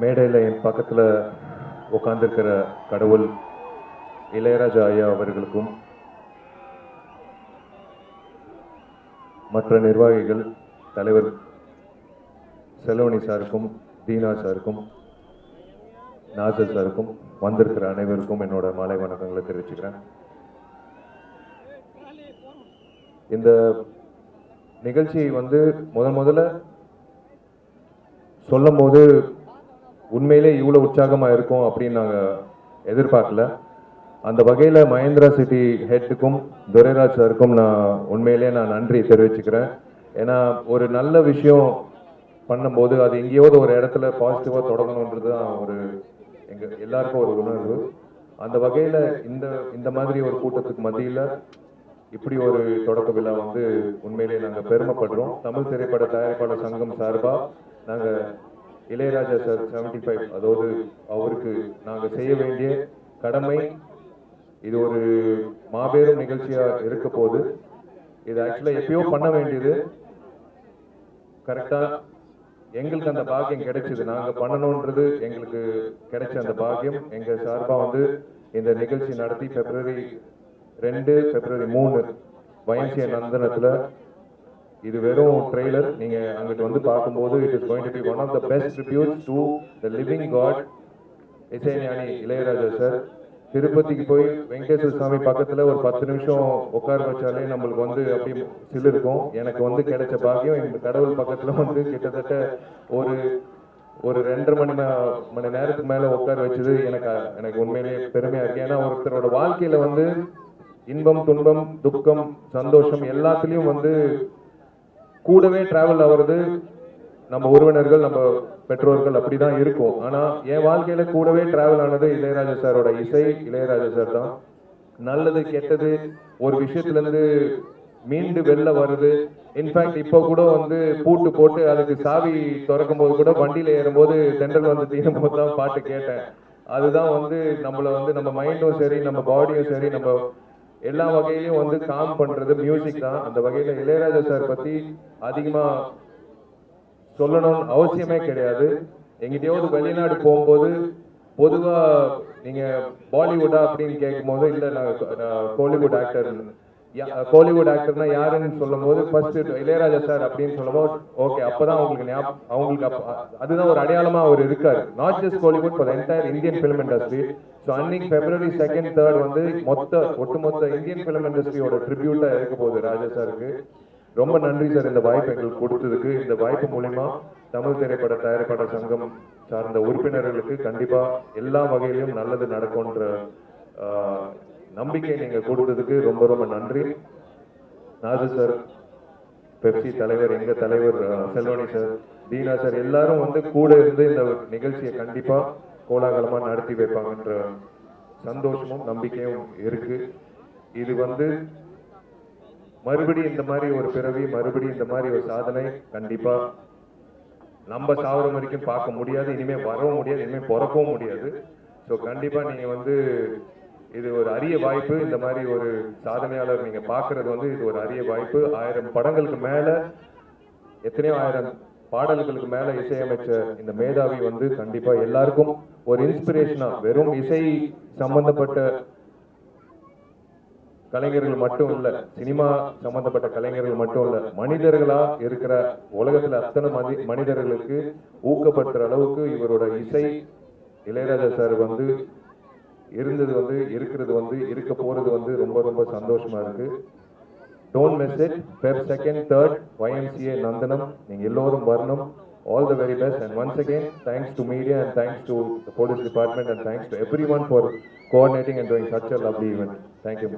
மேடையில் என் பக்கத்தில் உட்காந்துருக்கிற கடவுள் இளையராஜா ஐயா அவர்களுக்கும் மற்ற நிர்வாகிகள் தலைவர் செலவணி சாருக்கும் தீனா சாருக்கும் நாசர் சாருக்கும் வந்திருக்கிற அனைவருக்கும் என்னோட மாலை வணக்கங்களை தெரிவிச்சுக்கிறேன். இந்த நிகழ்ச்சி வந்து முதல் முதல்ல சொல்லும் போது உண்மையிலே இவ்வளோ உற்சாகமாக இருக்கும் அப்படின்னு நாங்கள் எதிர்பார்க்கல. அந்த வகையில் மகேந்திரா சிட்டி ஹெட்டுக்கும் துரைராஜ் சாருக்கும் நான் உண்மையிலே நான் நன்றி தெரிவிச்சுக்கிறேன். ஏன்னா ஒரு நல்ல விஷயம் பண்ணும்போது அது எங்கேயாவது ஒரு இடத்துல பாசிட்டிவாக தொடங்கணுன்றது தான் ஒரு எங்கள் எல்லாருக்கும் ஒரு உணர்வு. அந்த வகையில் இந்த இந்த மாதிரி ஒரு கூட்டத்துக்கு மத்தியில் இப்படி ஒரு தொடக்க விழா வந்து உண்மையிலேயே நாங்கள் பெருமைப்படுறோம். தமிழ் திரைப்பட தயாரிப்பாளர் சங்கம் சார்பாக நாங்கள் இளையராஜா சார் செவன்டி ஃபைவ் அதாவது அவருக்கு நாங்கள் செய்ய வேண்டிய கடமை இது ஒரு மாபெரும் நிகழ்ச்சியாக இருக்க போது இது ஆக்சுவலாக எப்பயோ பண்ண வேண்டியது. கரெக்டாக எங்களுக்கு அந்த பாக்கியம் கிடைச்சது. நாங்கள் பண்ணணுன்றது எங்களுக்கு கிடைச்ச அந்த பாக்கியம். எங்கள் சார்பாக வந்து இந்த நிகழ்ச்சி நடத்தி பிப்ரவரி ரெண்டு பிப்ரவரி மூணு வயசிய நந்தனத்தில் இது வெறும் ட்ரெய்லர் நீங்க அங்கிட்டு வந்து பார்க்கும்போது it is going to be one of the best reviews to the living god Isaignani Ilaiyaraaja sir. திருப்பதிக்கு போய் வெங்கடேஸ்வர சாமி பக்கத்துல ஒரு பத்து நிமிஷம் உட்கார வச்சாலே நம்மளுக்கு வந்து அப்படி சில்லு இருக்கும். எனக்கு வந்து கிடைச்ச பாக்கியம் இந்த கடவுள் பக்கத்துல வந்து கிட்டத்தட்ட ஒரு ஒரு ரெண்டரை மணி மணி நேரத்துக்கு மேல உட்கார வச்சது எனக்கு எனக்கு உண்மையிலேயே பெருமையா இருக்கு. ஏன்னா ஒருத்தரோட வாழ்க்கையில வந்து இன்பம் துன்பம் துக்கம் சந்தோஷம் எல்லாத்துலயும் வந்து கூடவே டிராவல் ஆகுறது நம்ம உறவினர்கள் நம்ம பெற்றோர்கள் அப்படிதான் இருக்கும். ஆனா என் வாழ்க்கையில கூடவே டிராவல் ஆனது இளையராஜா சாரோட இசை. இளையராஜா சார் தான். நல்லது கெட்டது ஒரு விஷயத்துல இருந்து மீண்டு வெளில வருது. இன்ஃபேக்ட் இப்போ கூட வந்து பூட்டு போட்டு அதுக்கு சாவி திறக்கும் போது கூட வண்டியில ஏறும்போது தென்றல் வந்து தீரும் போது தான் பாட்டு கேட்டேன். அதுதான் வந்து நம்மள வந்து நம்ம மைண்டும் சரி நம்ம பாடியும் சரி நம்ம எல்லா வகையிலயும் வந்து காம் பண்றது மியூசிக் தான். அந்த வகையில இளையராஜா சார் பத்தி அதிகமா சொல்லணும்னு அவசியமே கிடையாது. எங்கிட்டயாவது வெளிநாடு போகும்போது பொதுவா நீங்க பாலிவுட்டா அப்படின்னு கேட்கும்போது இல்ல நான் நான் கோலிவுட் ஆக்டர் கோலிவுட் ஆக்டர்னா யாருன்னு சொல்லும்போது ஃபர்ஸ்ட் இளையராஜா சார் அப்படின்னு சொல்லும்போது ஓகே அப்பதான் அவங்களுக்கு ஞாபகம் அவங்களுக்கு அதுதான் ஒரு அடையாளமா அவர் இருக்காரு. Not just Kollywood for entire Indian film industry so அன்னைக்கு பிப்ரவரி செகண்ட் தேர்ட் வந்து மொத்த ஒட்டுமொத்த இந்தியன் ஃபிலிம் இண்டஸ்ட்ரியோட ட்ரிபியூட்டா இருக்க போகுது ராஜா சாருக்கு. ரொம்ப நன்றி சார் இந்த வாய்ப்பு எங்களுக்கு கொடுத்ததுக்கு. இந்த வாய்ப்பு மூலியமா தமிழ் திரைப்பட தயாரிப்பாளர் சங்கம் சார்ந்த உறுப்பினர்களுக்கு கண்டிப்பா எல்லா வகையிலும் நல்லது நடக்கும்ன்ற நம்பிக்கை நீங்க கொடுத்ததுக்கு ரொம்ப ரொம்ப நன்றி. நாது சார் பெப்சி தலைவர் எங்க தலைவர் செல்வனி சார் தீனா சார் எல்லாரும் வந்து கூட இருந்து இந்த நிகழ்ச்சியை கண்டிப்பா கோலாகலமா நடத்தி வைப்பாங்கன்ற சந்தோஷமும் நம்பிக்கையும் இருக்கு. இது வந்து மறுபடியும் இந்த மாதிரி ஒரு பிறவி மறுபடியும் இந்த மாதிரி ஒரு சாதனை கண்டிப்பா நம்ம சாவர வரைக்கும் பார்க்க முடியாது. இனிமே வரவும் முடியாது. இனிமே பிறக்கவும் முடியாது. ஸோ கண்டிப்பா நீங்க வந்து இது ஒரு அரிய வாய்ப்பு. இந்த மாதிரி ஒரு சாதனையாளர் நீங்க பாக்குறது வந்து இது ஒரு அரிய வாய்ப்பு. ஆயிரம் படங்களுக்கு மேல எத்தனையோ ஆயிரம் பாடல்களுக்கு மேல இசையமைச்ச இந்த மேதாவி வந்து கண்டிப்பா எல்லாருக்கும் ஒரு இன்ஸ்பிரேஷனா வெறும் இசை சம்பந்தப்பட்ட கலைஞர்கள் மட்டும் இல்ல சினிமா சம்பந்தப்பட்ட கலைஞர்கள் மட்டும் இல்ல மனிதர்களா இருக்கிற உலகத்துல அத்தனை மனி மனிதர்களுக்கு ஊக்கப்படுத்துற அளவுக்கு இவரோட இசை இளையராஜா சார் வந்து இருந்தது வந்து இருக்கிறது வந்து இருக்க போறது வந்து ரொம்ப ரொம்ப சந்தோஷமா இருக்கு. Don't message per second third YMCA Nandanam. நீங்க எல்லோரும் வரணும். All the very best and once again thanks to media and thanks to police department and thanks to everyone for coordinating and doing such a lovely event thank you